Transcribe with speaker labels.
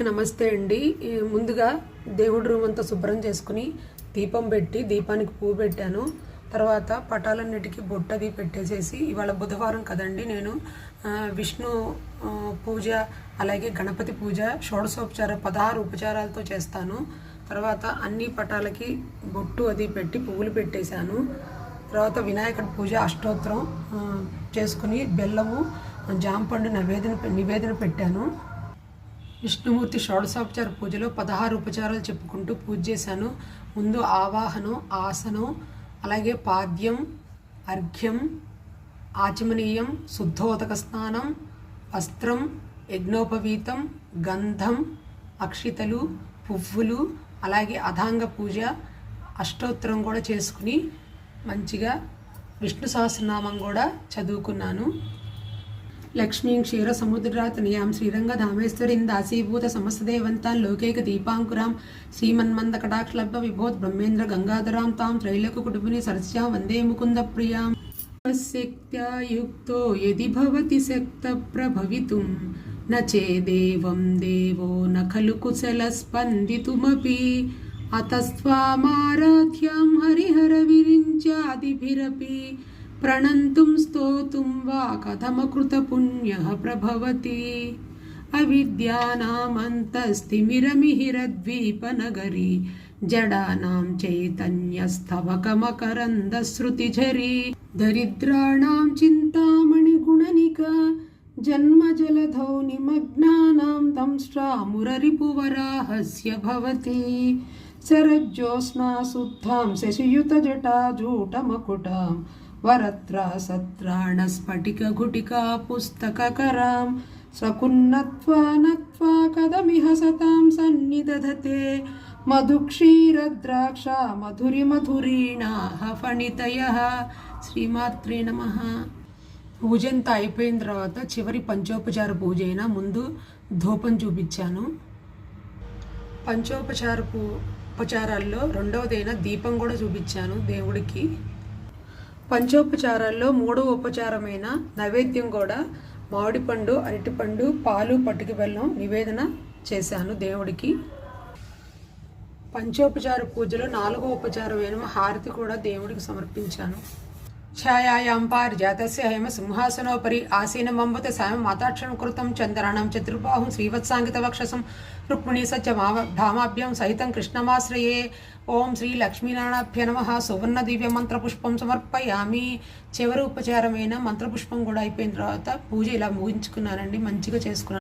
Speaker 1: అందరికీ నమస్తే అండి. ముందుగా దేవుడి రూమ్ అంతా శుభ్రం చేసుకుని దీపం పెట్టి దీపానికి పువ్వు పెట్టాను. తర్వాత పటాలన్నిటికీ బొట్టది పెట్టేసేసి ఇవాళ బుధవారం కదండి నేను విష్ణు పూజ అలాగే గణపతి పూజ షోడశోపచార పదహారు ఉపచారాలతో చేస్తాను. తర్వాత అన్ని పటాలకి బొట్టు అది పెట్టి పువ్వులు పెట్టేశాను. తర్వాత వినాయకుడి పూజ అష్టోత్తరం చేసుకుని బెల్లము జాంపండు నివేదన నివేదన పెట్టాను. విష్ణుమూర్తి షోడశోపచార పూజలో పదహారు ఉపచారాలు చెప్పుకుంటూ పూజ చేశాను. ముందు ఆవాహనం ఆసనం అలాగే పాద్యం అర్ఘ్యం ఆచమనీయం శుద్ధోదక స్నానం వస్త్రం యజ్ఞోపవీతం గంధం అక్షితలు పువ్వులు అలాగే అధాంగ పూజ అష్టోత్తరం కూడా చేసుకుని మంచిగా విష్ణు సహస్రనామం కూడా చదువుకున్నాను. లక్ష్మీం క్షీర సముద్రాతనయాం శ్రీరంగధామేశ్వరీం దాసీభూత సమస్తదేవంతాన్ లోకైక దీపాంకురాం శ్రీమన్మంద కటాక్షలభ విభోత్ బ్రహ్మేంద్ర గంగాధరాం తాం త్రైలోక కుటుంబిని సరస్యాం వందే ముకుంద ప్రియాం శక్త్యాయుక్తో యది భవతి శక్త ప్రభవితుం న చేదేవం దేవో న ఖలు కుశల స్పందితుమపి. అతస్వామారాధ్యాం హరిహర విరించాదిభిరపి. ప్రణంతుం స్తోతుం వా కథమకృత పుణ్యః ప్రభవతి. అవిద్యానామంతస్తిమిరమిహిరద్వీపనగరి జడానాం చైతన్యస్తవకమకరందశ్రుతిఝరి దరిద్రాణాం जन्मजलधौ निमग्नानां तंष्ट्रामुररिपुवराहस्य भवति। शरज्योत्स्नाशुद्धां शशियुतजटाजूटमकुटां वरत्रासत्राणस्फटिकघुटिका पुस्तककरां सकुन्नत्वा नत्वा कदमिह सतां सन्निदधते। मधुक्षीरद्राक्षा मधुरिमधुरीणाः फणितयः श्रीमात्रे नमः। పూజంతా అయిపోయిన తర్వాత చివరి పంచోపచార పూజ అయినా ముందు ధూపం చూపించాను. పంచోపచార పూ ఉపచారాల్లో రెండవదైన దీపం కూడా చూపించాను దేవుడికి. పంచోపచారాల్లో మూడవ ఉపచారమైన నైవేద్యం కూడా మామిడిపండు అరటిపండు పాలు పట్టుకు బెల్లం నివేదన చేశాను దేవుడికి. పంచోపచార పూజలో నాలుగో ఉపచారమైన హారతి కూడా దేవుడికి సమర్పించాను. ఛాయాయాం పారిజాతస్య హేమ సింహాసనోపరి ఆసీనమంబత సాయం మాతాక్షరం కృతం చంద్రాణం చతుర్బాహుం శ్రీవత్సాంగిత వక్షసం రుక్మిణీ సత్య భామాభ్యం సహితం కృష్ణమాశ్రయే. ఓం శ్రీ లక్ష్మీనారాయణభ్య నమ. సువర్ణ దివ్య మంత్రపుష్పం సమర్పయామి. చివరి ఉపచారమైన మంత్రపుష్పం కూడా అయిపోయిన తర్వాత పూజ ఇలా ముగించుకున్నానండి మంచిగా చేసుకున్నాను